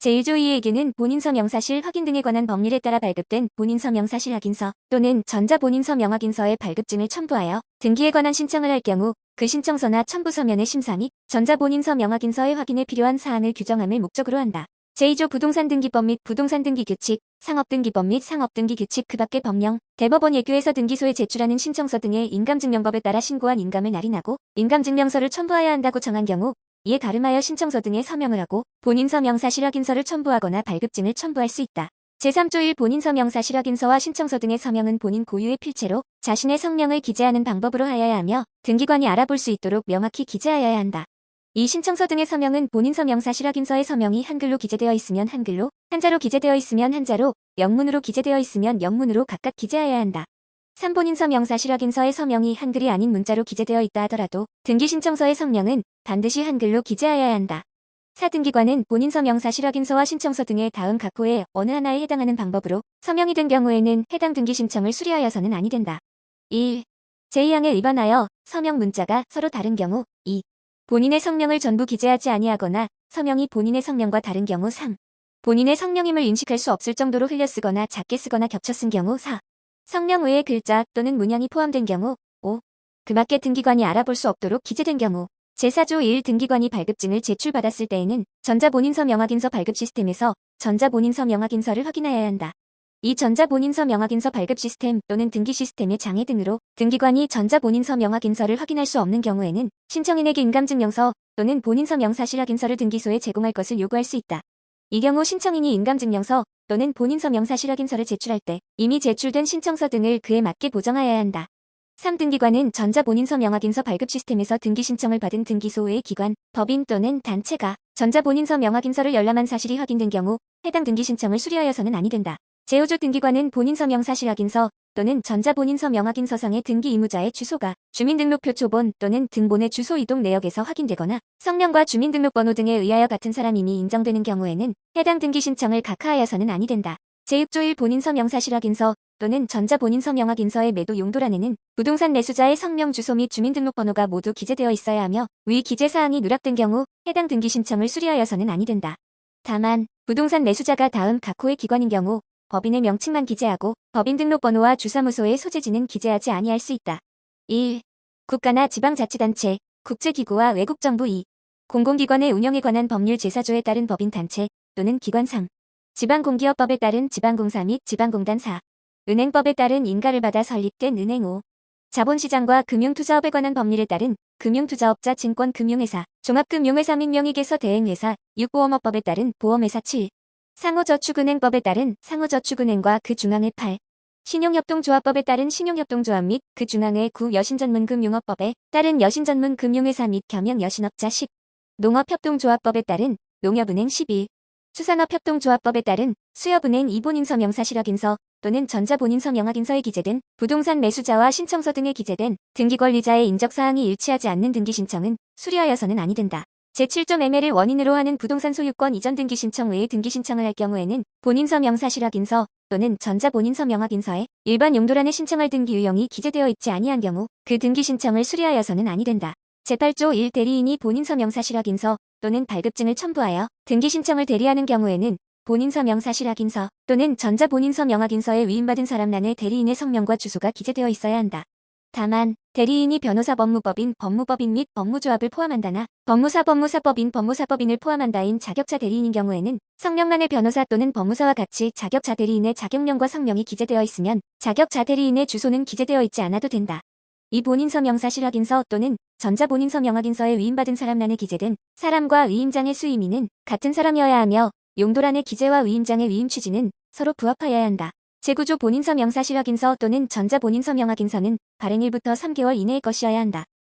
제1조 2에게는 본인서 명사실 확인 등에 관한 법률에 따라 발급된 본인서 명사실 확인서 또는 전자본인서 명확인서의 발급증을 첨부하여 등기에 관한 신청을 할 경우 그 신청서나 첨부 서면의 심사 및 전자본인서 명확인서의 확인에 필요한 사항을 규정함을 목적으로 한다. 제2조 부동산등기법 및 부동산등기규칙, 상업등기법 및 상업등기규칙 그 밖의 법령, 대법원 예규에서 등기소에 제출하는 신청서 등의 인감증명법에 따라 신고한 인감을 날인하고 인감증명서를 첨부하여야 한다고 정한 경우 이에 가름하여 신청서 등에 서명을 하고 본인 서 명 사실 확인서를 첨부하거나 발급증을 첨부할 수 있다. 제3조 1 본인 서 명 사실 확인서와 신청서 등의 서명은 본인 고유의 필체로 자신의 성명을 기재하는 방법으로 하여야 하며 등기관이 알아볼 수 있도록 명확히 기재하여야 한다. 이 신청서 등의 서명은 본인 서 명 사실 확인서의 서명이 한글로 기재되어 있으면 한글로, 한자로 기재되어 있으면 한자로, 영문으로 기재되어 있으면 영문으로 각각 기재하여야 한다. 3본인서 명사실 확인서의 서명이 한글이 아닌 문자로 기재되어 있다 하더라도 등기 신청서의 성명은 반드시 한글로 기재하여야 한다. 사등기관은 본인 서 명사실 확인서와 신청서 등의 다음 각 호의 어느 하나에 해당하는 방법으로 서명이 된 경우에는 해당 등기 신청을 수리하여서는 아니 된다. 1. 제2항에 위반하여 서명 문자가 서로 다른 경우 2. 본인의 성명을 전부 기재하지 아니하거나 서명이 본인의 성명과 다른 경우 3. 본인의 성명임을 인식할 수 없을 정도로 흘려 쓰거나 작게 쓰거나 겹쳐 쓴 경우 4. 성명 외에 글자 또는 문양이 포함된 경우 5. 그 밖에 등기관이 알아볼 수 없도록 기재된 경우 제4조 1 등기관이 발급증을 제출받았을 때에는 전자본인서 명확인서 발급 시스템에서 전자본인서 명확인서를 확인하여야 한다. 이 전자본인서 명확인서 발급 시스템 또는 등기 시스템의 장애 등으로 등기관이 전자본인서 명확인서를 확인할 수 없는 경우에는 신청인에게 인감증명서 또는 본인서 명사실 확인서를 등기소에 제공할 것을 요구할 수 있다. 이 경우 신청인이 인감증명서 또는 본인 서 명사 실 확인서를 제출할 때 이미 제출된 신청서 등을 그에 맞게 보정하여야 한다. 3등기관은 전자본인서 명확인서 발급 시스템에서 등기 신청을 받은 등기소의 기관, 법인 또는 단체가 전자본인서 명확인서를 열람한 사실이 확인된 경우 해당 등기 신청을 수리하여서는 아니 된다. 제5조 등기관은 본인 서 명 사실 확인서 또는 전자본인서 명확인서상의 등기 의무자의 주소가 주민등록표 초본 또는 등본의 주소 이동 내역에서 확인되거나 성명과 주민등록번호 등에 의하여 같은 사람임이 인정되는 경우에는 해당 등기 신청을 각하하여서는 아니 된다. 제6조 1 본인 서 명 사실 확인서 또는 전자본인 서 명 확인서의 매도 용도란에는 부동산 매수자의 성명 주소 및 주민등록번호가 모두 기재되어 있어야 하며 위 기재사항이 누락된 경우 해당 등기 신청을 수리하여서는 아니 된다. 다만 부동산 매수자가 다음 각 호의 기관인 경우 법인의 명칭만 기재하고 법인 등록번호와 주사무소의 소재지는 기재하지 아니할 수 있다. 1. 국가나 지방자치단체, 국제기구와 외국정부 2. 공공기관의 운영에 관한 법률 제4조에 따른 법인단체 또는 기관 3. 지방공기업법에 따른 지방공사 및 지방공단 4. 은행법에 따른 인가를 받아 설립된 은행 5. 자본시장과 금융투자업에 관한 법률에 따른 금융투자업자 증권금융회사, 종합금융회사 및 명의계서 대행회사, 6보험업법에 따른 보험회사 7. 상호저축은행법에 따른 상호저축은행과 그 중앙의 8. 신용협동조합법에 따른 신용협동조합 및 그 중앙의 9 여신전문금융업법에 따른 여신전문금융회사 및 겸용여신업자 10. 농업협동조합법에 따른 농협은행 11. 수산업협동조합법에 따른 수협은행 이본인서 명사실확인서 또는 전자본인서 명확인서에 기재된 부동산 매수자와 신청서 등에 기재된 등기권리자의 인적사항이 일치하지 않는 등기 신청은 수리하여서는 아니 된다. 제7조 매매를 원인으로 하는 부동산 소유권 이전 등기 신청 외에 등기 신청을 할 경우에는 본인서 명사실 확인서 또는 전자본인서 명확인서에 일반 용도란에 신청할 등기 유형이 기재되어 있지 아니한 경우 그 등기 신청을 수리하여서는 아니 된다. 제8조 1 대리인이 본인서 명사실 확인서 또는 발급증을 첨부하여 등기 신청을 대리하는 경우에는 본인서 명사실 확인서 또는 전자본인서 명확인서에 위임받은 사람란에 대리인의 성명과 주소가 기재되어 있어야 한다. 다만 대리인이 변호사 법무법인 법무법인 및 법무조합을 포함한다나 법무사 법무사법인 법무사법인을 포함한다인 자격차 대리인인 경우에는 성명란의 변호사 또는 법무사와 같이 자격차 대리인의 자격명과 성명이 기재되어 있으면 자격차 대리인의 주소는 기재되어 있지 않아도 된다. 이 본인서 명사실 확인서 또는 전자본인서 명확인서에 위임받은 사람란에 기재된 사람과 위임장의 수임인은 같은 사람이어야 하며 용도란의 기재와 위임장의 위임 취지는 서로 부합하여야 한다. 제9조 본인서 명사 실 확인서 또는 전자 본인서 명확인서는 발행일부터 3개월 이내의 것이어야 한다.